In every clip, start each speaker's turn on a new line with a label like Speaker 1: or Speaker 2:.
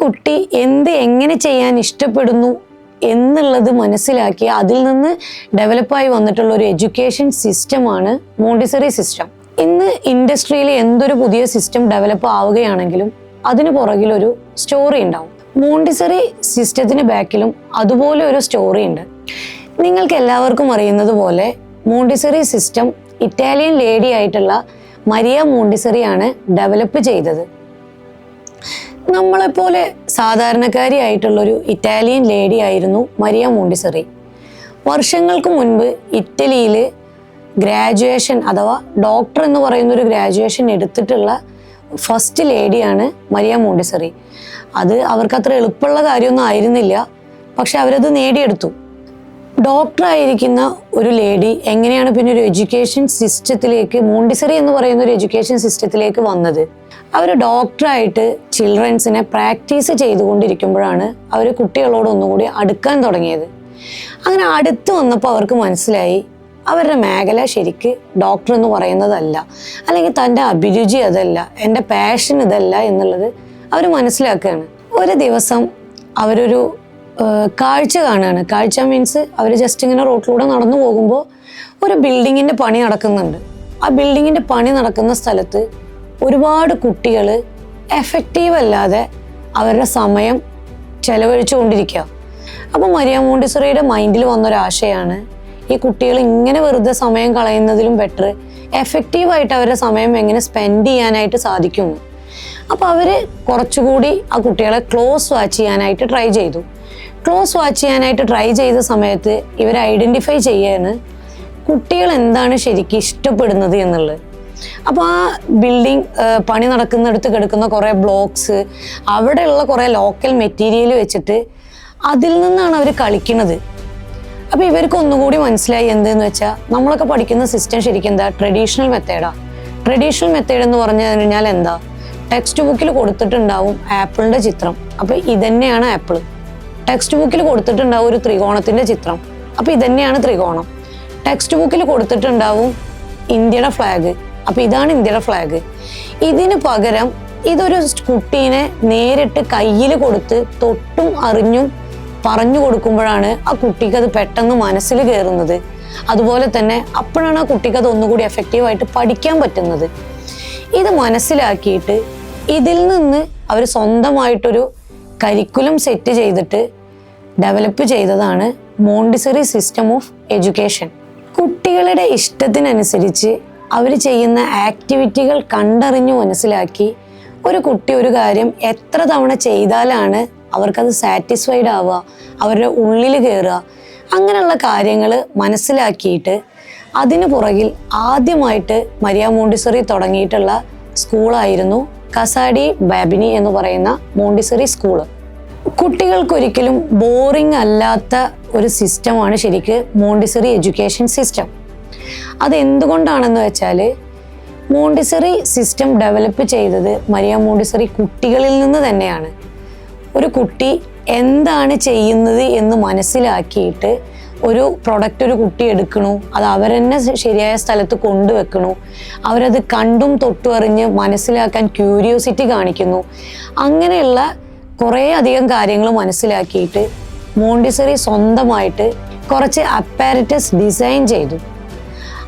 Speaker 1: കുട്ടി എന്ത് എങ്ങനെ ചെയ്യാൻ ഇഷ്ടപ്പെടുന്നു എന്നുള്ളത് മനസ്സിലാക്കി അതിൽ നിന്ന് ഡെവലപ്പായി വന്നിട്ടുള്ള ഒരു എഡ്യൂക്കേഷൻ സിസ്റ്റമാണ് മോണ്ടിസറി സിസ്റ്റം ഇന്ന് ഇൻഡസ്ട്രിയിൽ എന്തൊരു പുതിയ സിസ്റ്റം ഡെവലപ്പ് ആവുകയാണെങ്കിലും അതിന് പുറകിലൊരു സ്റ്റോറി ഉണ്ടാവും. മോണ്ടിസറി സിസ്റ്റത്തിന് ബാക്കിലും അതുപോലെ ഒരു സ്റ്റോറി ഉണ്ട്. നിങ്ങൾക്ക് എല്ലാവർക്കും അറിയുന്നത് പോലെ മോണ്ടിസറി സിസ്റ്റം ഇറ്റാലിയൻ ലേഡി ആയിട്ടുള്ള മരിയ മോണ്ടിസറിയാണ് ഡെവലപ്പ് ചെയ്തത്. നമ്മളെപ്പോലെ സാധാരണക്കാരിയായിട്ടുള്ളൊരു ഇറ്റാലിയൻ ലേഡി ആയിരുന്നു മരിയ മോണ്ടിസറി. വർഷങ്ങൾക്ക് മുൻപ് ഇറ്റലിയിൽ ഗ്രാജുവേഷൻ അഥവാ ഡോക്ടർ എന്ന് പറയുന്ന ഒരു ഗ്രാജുവേഷൻ എടുത്തിട്ടുള്ള ഫസ്റ്റ് ലേഡിയാണ് മരിയ മോണ്ടിസറി. അത് അവർക്ക് അത്ര എളുപ്പമുള്ള കാര്യമൊന്നും ആയിരുന്നില്ല പക്ഷെ അവരത് നേടിയെടുത്തു. ഡോക്ടറായിരിക്കുന്ന ഒരു ലേഡി എങ്ങനെയാണ് പിന്നെ ഒരു എഡ്യൂക്കേഷൻ സിസ്റ്റത്തിലേക്ക് മോണ്ടിസറി എന്ന് പറയുന്ന ഒരു എഡ്യൂക്കേഷൻ സിസ്റ്റത്തിലേക്ക് വന്നത്? അവർ ഡോക്ടറായിട്ട് ചിൽഡ്രൻസിനെ പ്രാക്ടീസ് ചെയ്തുകൊണ്ടിരിക്കുമ്പോഴാണ് അവർ കുട്ടികളോട് ഒന്നുകൂടി അടുക്കാൻ തുടങ്ങിയത്. അങ്ങനെ അടുത്ത് വന്നപ്പോൾ അവർക്ക് മനസ്സിലായി അവരുടെ മേഖല ശരിക്ക് ഡോക്ടർ എന്ന് പറയുന്നതല്ല അല്ലെങ്കിൽ തന്റെ അഭിരുചി അതല്ല എന്റെ പാഷൻ ഇതല്ല എന്നുള്ളത് അവർ മനസ്സിലാക്കുകയാണ്. ഒരു ദിവസം അവരൊരു കാഴ്ച കാണുകയാണ്. കാഴ്ച മീൻസ് അവർ ജസ്റ്റ് ഇങ്ങനെ റോട്ടിലൂടെ നടന്നു പോകുമ്പോൾ ഒരു ബിൽഡിങ്ങിന്റെ പണി നടക്കുന്നുണ്ട്. ആ ബിൽഡിങ്ങിന്റെ പണി നടക്കുന്ന സ്ഥലത്ത് ഒരുപാട് കുട്ടികൾ എഫക്റ്റീവ് അല്ലാതെ അവരുടെ സമയം ചെലവഴിച്ചുകൊണ്ടിരിക്കുക. അപ്പോൾ മരിയാ മോണ്ടിസറിയുടെ മൈൻഡിൽ വന്നൊരാശയാണ് ഈ കുട്ടികൾ ഇങ്ങനെ വെറുതെ സമയം കളയുന്നതിലും ബെറ്റർ എഫക്റ്റീവായിട്ട് അവരുടെ സമയം എങ്ങനെ സ്പെൻഡ് ചെയ്യാനായിട്ട് സാധിക്കുന്നു. അപ്പോൾ അവർ കുറച്ചുകൂടി ആ കുട്ടികളെ ക്ലോസ് വാച്ച് ചെയ്യാനായിട്ട് ട്രൈ ചെയ്തു. ക്ലോസ് വാച്ച് ചെയ്യാനായിട്ട് ട്രൈ ചെയ്ത സമയത്ത് ഇവർ ഐഡന്റിഫൈ ചെയ്യാണ് കുട്ടികൾ എന്താണ് ശരിക്കും ഇഷ്ടപ്പെടുന്നത് എന്നുള്ളത്. അപ്പോൾ ആ ബിൽഡിംഗ് പണി നടക്കുന്നിടത്ത് കിടക്കുന്ന കുറേ ബ്ലോക്സ് അവിടെയുള്ള കുറേ ലോക്കൽ മെറ്റീരിയൽ വെച്ചിട്ട് അതിൽ നിന്നാണ് അവർ കളിക്കുന്നത്. അപ്പോൾ ഇവർക്ക് ഒന്നുകൂടി മനസ്സിലായി എന്തെന്ന് വെച്ചാൽ നമ്മളൊക്കെ പഠിക്കുന്ന സിസ്റ്റം ശരിക്കും എന്താ? ട്രഡീഷണൽ മെത്തേഡാ ട്രഡീഷണൽ മെത്തേഡ് എന്ന് പറഞ്ഞു കഴിഞ്ഞാൽ എന്താ? ടെക്സ്റ്റ് ബുക്കിൽ കൊടുത്തിട്ടുണ്ടാവും ആപ്പിളിന്റെ ചിത്രം. അപ്പോൾ ഇതന്നെയാണ് ആപ്പിൾ. ടെക്സ്റ്റ് ബുക്കിൽ കൊടുത്തിട്ടുണ്ടാവും ഒരു ത്രികോണത്തിന്റെ ചിത്രം. അപ്പോൾ ഇതന്നെയാണ് ത്രികോണം. ടെക്സ്റ്റ് ബുക്കിൽ കൊടുത്തിട്ടുണ്ടാവും ഇന്ത്യയുടെ ഫ്ലാഗ് അപ്പോൾ ഇതാണ് ഇന്ത്യയുടെ ഫ്ലാഗ് ഇതിന് പകരം ഇതൊരു കുട്ടീനെ നേരിട്ട് കയ്യിൽ കൊടുത്ത് തൊട്ടും അറിഞ്ഞും പറഞ്ഞു കൊടുക്കുമ്പോഴാണ് ആ കുട്ടിക്ക് അത് പെട്ടെന്ന് മനസ്സിൽ കയറുന്നത് അതുപോലെ തന്നെ അപ്പോഴാണ് ആ കുട്ടിക്ക് അത് ഒന്നുകൂടി എഫക്റ്റീവായിട്ട് പഠിക്കാൻ പറ്റുന്നത്. ഇത് മനസ്സിലാക്കിയിട്ട് ഇതിൽ നിന്ന് അവർ സ്വന്തമായിട്ടൊരു കരിക്കുലം സെറ്റ് ചെയ്തിട്ട് ഡെവലപ്പ് ചെയ്തതാണ് മോണ്ടിസറി സിസ്റ്റം ഓഫ് എഡ്യൂക്കേഷൻ കുട്ടികളുടെ ഇഷ്ടത്തിനനുസരിച്ച് അവർ ചെയ്യുന്ന ആക്ടിവിറ്റികൾ കണ്ടറിഞ്ഞു മനസ്സിലാക്കി ഒരു കുട്ടി ഒരു കാര്യം എത്ര തവണ ചെയ്താലാണ് അവർക്കത് സാറ്റിസ്ഫൈഡ് ആവുക അവരുടെ ഉള്ളിൽ കയറുക അങ്ങനെയുള്ള കാര്യങ്ങൾ മനസ്സിലാക്കിയിട്ട് അതിനു പുറകിൽ ആദ്യമായിട്ട് മരിയ മോണ്ടിസറി തുടങ്ങിയിട്ടുള്ള സ്കൂളായിരുന്നു കസാഡി ബാബിനി എന്ന് പറയുന്ന മോണ്ടിസറി സ്കൂൾ കുട്ടികൾക്കൊരിക്കലും ബോറിംഗ് അല്ലാത്ത ഒരു സിസ്റ്റമാണ് ശരിക്ക് മോണ്ടിസറി എഡ്യൂക്കേഷൻ സിസ്റ്റം അത് എന്തുകൊണ്ടാണെന്ന് വെച്ചാൽ മോണ്ടിസറി സിസ്റ്റം ഡെവലപ്പ് ചെയ്തത് മരിയ മോണ്ടിസറി കുട്ടികളിൽ നിന്ന് തന്നെയാണ്. ഒരു കുട്ടി എന്താണ് ചെയ്യുന്നത് എന്ന് മനസ്സിലാക്കിയിട്ട് ഒരു പ്രൊഡക്റ്റ് ഒരു കുട്ടി എടുക്കണു അത് അവരെന്നെ ശരിയായ സ്ഥലത്ത് കൊണ്ടുവെക്കണു അവരത് കണ്ടും തൊട്ടും അറിഞ്ഞ് മനസ്സിലാക്കാൻ ക്യൂരിയോസിറ്റി കാണിക്കുന്നു. അങ്ങനെയുള്ള കുറേ അധികം കാര്യങ്ങൾ മനസ്സിലാക്കിയിട്ട് മോണ്ടിസറി സ്വന്തമായിട്ട് കുറച്ച് അപ്പാരറ്റസ് ഡിസൈൻ ചെയ്തു.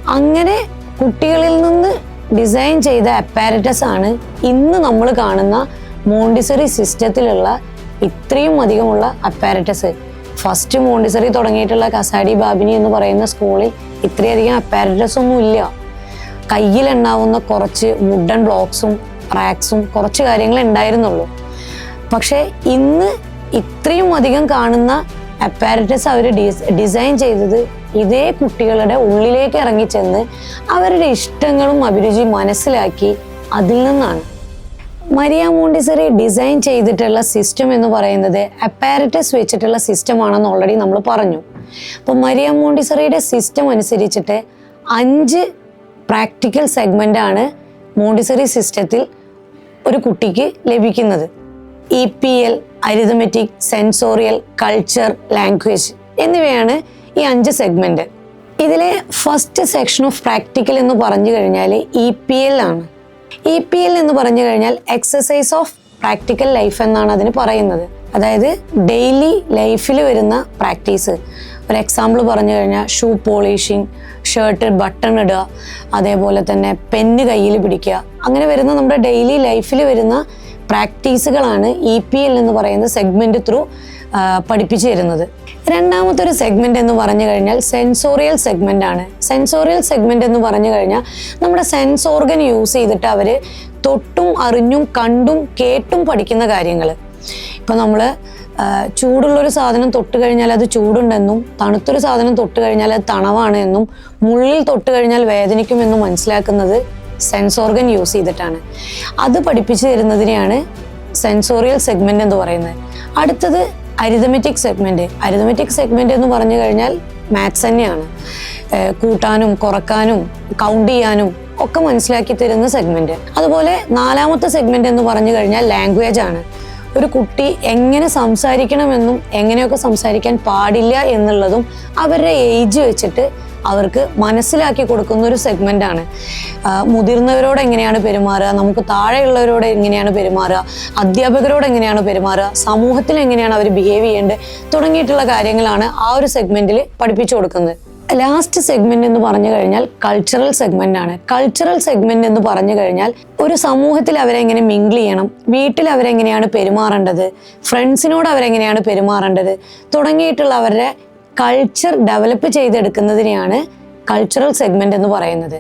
Speaker 1: അങ്ങനെ കുട്ടികളിൽ നിന്ന് ഡിസൈൻ ചെയ്ത അപ്പാരറ്റസ് ആണ് ഇന്ന് നമ്മൾ കാണുന്ന മോണ്ടിസറി സിസ്റ്റത്തിലുള്ള ഇത്രയും അധികമുള്ള അപ്പാരറ്റസ് ഫസ്റ്റ് മോണ്ടിസറി തുടങ്ങിയിട്ടുള്ള കസാഡി ബാബിനി എന്ന് പറയുന്ന സ്കൂളിൽ ഇത്രയധികം അപ്പാരറ്റസ് ഒന്നും ഇല്ല. കയ്യിലുണ്ടാവുന്ന കുറച്ച് വുഡൻ ബ്ലോക്സും റാക്സും കുറച്ച് കാര്യങ്ങൾ ഉണ്ടായിരുന്നുള്ളൂ. പക്ഷേ ഇന്ന് ഇത്രയും അധികം കാണുന്ന അപ്പാരറ്റസ് അവർ ഡിസൈൻ ചെയ്തത് ഇതേ കുട്ടികളുടെ ഉള്ളിലേക്ക് ഇറങ്ങിച്ചെന്ന് അവരുടെ ഇഷ്ടങ്ങളും അഭിരുചിയും മനസ്സിലാക്കി അതിൽ നിന്നാണ്. മരിയ മോണ്ടിസറി ഡിസൈൻ ചെയ്തിട്ടുള്ള സിസ്റ്റം എന്ന് പറയുന്നത് അപ്പാരറ്റസ് വെച്ചിട്ടുള്ള സിസ്റ്റം ആണെന്ന് ഓൾറെഡി നമ്മൾ പറഞ്ഞു. അപ്പോൾ മരിയ മോണ്ടിസറിയുടെ സിസ്റ്റം അനുസരിച്ചിട്ട് അഞ്ച് പ്രാക്ടിക്കൽ സെഗ്മെന്റാണ് മോണ്ടിസറി സിസ്റ്റത്തിൽ ഒരു കുട്ടിക്ക് ലഭിക്കുന്നത്. E P L arithmetic sensorial culture language എന്നിവയാണ് ഈ അഞ്ച് സെഗ്മെന്റ് ഇതിലെ ഫസ്റ്റ് സെക്ഷൻ ഓഫ് പ്രാക്ടിക്കൽ എന്ന് പറഞ്ഞു കഴിഞ്ഞാൽ ഇ പി എൽ ആണ്. ഇ പി എൽ എന്ന് പറഞ്ഞു കഴിഞ്ഞാൽ എക്സസൈസ് ഓഫ് പ്രാക്ടിക്കൽ ലൈഫ് എന്നാണ് അതിന് പറയുന്നത്. അതായത് ഡെയിലി ലൈഫിൽ വരുന്ന പ്രാക്ടീസ് ഒരു എക്സാമ്പിൾ പറഞ്ഞു കഴിഞ്ഞാൽ ഷൂ പോളിഷിങ് ഷർട്ട് ബട്ടൺ ഇടുക അതേപോലെ തന്നെ പെന്ന് കയ്യിൽ പിടിക്കുക. അങ്ങനെ വരുന്ന നമ്മുടെ ഡെയിലി ലൈഫിൽ വരുന്ന പ്രാക്ടീസുകളാണ് ഇ പി എൽ എന്ന് പറയുന്ന സെഗ്മെന്റ് ത്രൂ പഠിപ്പിച്ചു തരുന്നത്. രണ്ടാമത്തെ ഒരു സെഗ്മെന്റ് എന്ന് പറഞ്ഞു കഴിഞ്ഞാൽ സെൻസോറിയൽ സെഗ്മെന്റ് ആണ്. സെൻസോറിയൽ സെഗ്മെന്റ് എന്ന് പറഞ്ഞു കഴിഞ്ഞാൽ നമ്മുടെ സെൻസ് ഓർഗൻ യൂസ് ചെയ്തിട്ട് അവർ തൊട്ടും അറിഞ്ഞും കണ്ടും കേട്ടും പഠിക്കുന്ന കാര്യങ്ങൾ. ഇപ്പം നമ്മൾ ചൂടുള്ളൊരു സാധനം തൊട്ട് കഴിഞ്ഞാൽ അത് ചൂടുണ്ടെന്നും തണുത്തൊരു സാധനം തൊട്ട് കഴിഞ്ഞാൽ അത് തണവാണ് എന്നും മുള്ളിൽ തൊട്ട് കഴിഞ്ഞാൽ വേദനിക്കുമെന്നും മനസ്സിലാക്കുന്നത് സെൻസ് ഓർഗൻ യൂസ് ചെയ്തിട്ടാണ്. അത് പഠിപ്പിച്ചു തരുന്നതിനെയാണ് സെൻസോറിയൽ സെഗ്മെന്റ് എന്ന് പറയുന്നത്. അടുത്തത് അരിതമെറ്റിക് സെഗ്മെന്റ് അരിതമെറ്റിക് സെഗ്മെന്റ് എന്ന് പറഞ്ഞു കഴിഞ്ഞാൽ മാത്സ് തന്നെയാണ്. കൂട്ടാനും കുറക്കാനും കൗണ്ട് ചെയ്യാനും ഒക്കെ മനസ്സിലാക്കി തരുന്ന സെഗ്മെന്റ് അതുപോലെ നാലാമത്തെ സെഗ്മെന്റ് എന്ന് പറഞ്ഞു കഴിഞ്ഞാൽ ലാംഗ്വേജ് ആണ്. ഒരു കുട്ടി എങ്ങനെ സംസാരിക്കണമെന്നും എങ്ങനെയൊക്കെ സംസാരിക്കാൻ പാടില്ല എന്നുള്ളതും അവരുടെ ഏജ് വെച്ചിട്ട് അവർക്ക് മനസ്സിലാക്കി കൊടുക്കുന്ന ഒരു സെഗ്മെന്റ് ആണ് മുതിർന്നവരോട് എങ്ങനെയാണ് പെരുമാറുക? നമുക്ക് താഴെയുള്ളവരോട് എങ്ങനെയാണ് പെരുമാറുക? അധ്യാപകരോട് എങ്ങനെയാണ് പെരുമാറുക? സമൂഹത്തിൽ എങ്ങനെയാണ് അവർ ബിഹേവ് ചെയ്യേണ്ടത്? തുടങ്ങിയിട്ടുള്ള കാര്യങ്ങളാണ് ആ ഒരു സെഗ്മെന്റിൽ പഠിപ്പിച്ചു കൊടുക്കുന്നത്. ലാസ്റ്റ് സെഗ്മെന്റ് എന്ന് പറഞ്ഞു കഴിഞ്ഞാൽ കൾച്ചറൽ സെഗ്മെന്റ് ആണ്. കൾച്ചറൽ സെഗ്മെന്റ് എന്ന് പറഞ്ഞു കഴിഞ്ഞാൽ ഒരു സമൂഹത്തിൽ അവരെങ്ങനെ മിങ്കിൾ ചെയ്യണം? വീട്ടിൽ അവരെങ്ങനെയാണ് പെരുമാറേണ്ടത്? ഫ്രണ്ട്സിനോട് അവരെങ്ങനെയാണ് പെരുമാറേണ്ടത്? തുടങ്ങിയിട്ടുള്ള അവരുടെ കൾച്ചർ ഡെവലപ്പ് ചെയ്തെടുക്കുന്നതിനെയാണ് കൾച്ചറൽ സെഗ്മെന്റ് എന്ന് പറയുന്നത്.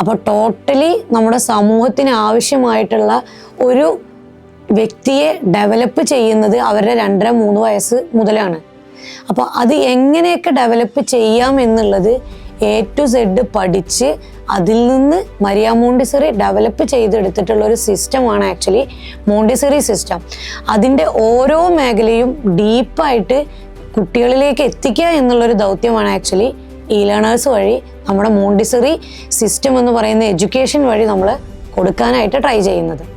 Speaker 1: അപ്പോൾ ടോട്ടലി നമ്മുടെ സമൂഹത്തിന് ആവശ്യമായിട്ടുള്ള ഒരു വ്യക്തിയെ ഡെവലപ്പ് ചെയ്യുന്നത് അവരുടെ രണ്ടര മൂന്ന് വയസ്സ് മുതലാണ്. അപ്പോൾ അത് എങ്ങനെയൊക്കെ ഡെവലപ്പ് ചെയ്യാം എന്നുള്ളത് എ ടു സെഡ് പഠിച്ച് അതിൽ നിന്ന് മരിയ മോണ്ടിസറി ഡെവലപ്പ് ചെയ്തെടുത്തിട്ടുള്ള ഒരു സിസ്റ്റമാണ് ആക്ച്വലി മോണ്ടിസറി സിസ്റ്റം അതിന്റെ ഓരോ മേഖലയും ഡീപ്പായിട്ട് കുട്ടികളിലേക്ക് എത്തിക്കുക എന്നുള്ളൊരു ദൗത്യമാണ് ആക്ച്വലി ഇ ലേണേഴ്സ് വഴി നമ്മുടെ മോണ്ടിസറി സിസ്റ്റം എന്ന് പറയുന്ന എഡ്യൂക്കേഷൻ വഴി നമ്മൾ കൊടുക്കാനായിട്ട് ട്രൈ ചെയ്യുന്നത്.